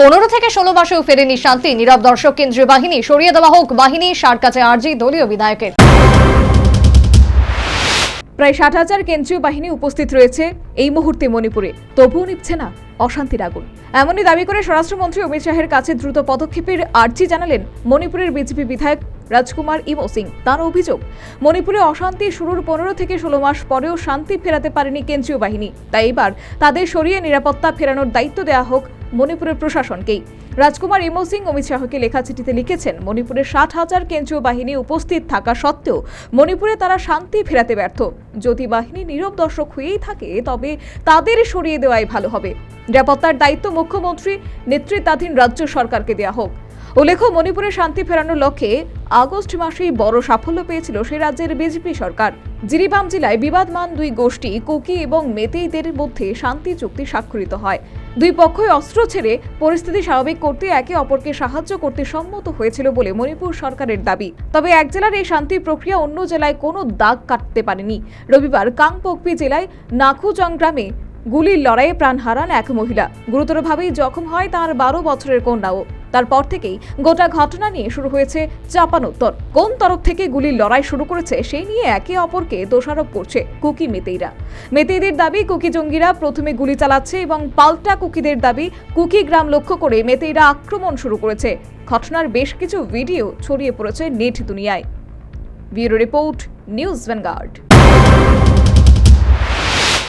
পনেরো থেকে ষোলো মাসেও ফেরেনি শান্তি। নীরব দর্শক, কেন্দ্রীয় বাহিনী, সরিয়ে দেওয়া হোক, বাহিনী, সার কাছে আর্জি, দলীয় বিধায়কের। প্রায় ষাট হাজার কেন্দ্রীয় বাহিনী উপস্থিত রয়েছে এই মুহূর্তে মণিপুরে। তবুও নিচ্ছে না অশান্তির আগুন। এমনই দাবি করে স্বরাষ্ট্রমন্ত্রী অমিত শাহের কাছে দ্রুত পদক্ষেপের আর্জি জানালেন মণিপুরের বিজেপি বিধায়ক রাজকুমার ইমো সিং, তার অভিযোগ, মণিপুরে অশান্তি শুরুর পনেরো থেকে ষোলো মাস পরেও শান্তি ফেরাতে পারেনি কেন্দ্রীয় বাহিনী। তাই এবার তাদের সরিয়ে নিরাপত্তা ফেরানোর দায়িত্ব দেওয়া হোক মণিপুরের প্রশাসনকেই। রাজকুমার ইমো সিং, অমিত শাহকে লেখা চিঠিতে লিখেছেন মণিপুরে ষাট হাজার কেন্দ্রীয় বাহিনী উপস্থিত থাকা সত্ত্বেও মণিপুরে তারা শান্তি ফেরাতে ব্যর্থ। যদি বাহিনী নীরব দর্শক হয়েই থাকে, তবে তাদের সরিয়ে দেওয়াই ভালো হবে। নিরাপত্তার দায়িত্ব মুখ্যমন্ত্রী, নেতৃত্বাধীন রাজ্য সরকারকে দেওয়া হোক। উল্লেখ্য, মণিপুরে শান্তি ফেরানোর লক্ষ্যে আগস্ট মাসেই বড় সাফল্য পেয়েছিল সেই রাজ্যের বিজেপি সরকার। জিরিবাম জেলায় বিবাদমান দুই গোষ্ঠী, কুকি এবং মেতেইদের মধ্যে শান্তি চুক্তি স্বাক্ষরিত হয়। দুই পক্ষই অস্ত্র ছেড়ে পরিস্থিতি স্বাভাবিক করতে একে অপরকে সাহায্য করতে সম্মত হয়েছিল বলে মণিপুর সরকারের দাবি। তবে এক জেলার এই শান্তি প্রক্রিয়া অন্য জেলায় কোনো দাগ কাটতে পারেনি। রবিবার কাংপোকপি জেলায় নাখুজং গ্রামে গুলির লড়াইয়ে প্রাণ হারান এক মহিলা। গুরুতরভাবেই জখম হয় তার বারো বছরের কন্যাও। তারপর থেকেই গোটা ঘটনা নিয়ে শুরু হয়েছে চাপানোত্তর কোন তরফ থেকে গুলির লড়াই শুরু করেছে, সেই নিয়ে একে অপরকে দোষারোপ করছে কুকি মেতেইরা। মেতেইদের দাবি, কুকি জঙ্গিরা প্রথমে গুলি চালাচ্ছে এবং পাল্টা কুকিদের দাবি, কুকি গ্রাম লক্ষ্য করে মেতেইরা আক্রমণ শুরু করেছে। ঘটনার বেশ কিছু ভিডিও ছড়িয়ে পড়েছে নেট দুনিয়ায়। Bureau report, news Vanguard.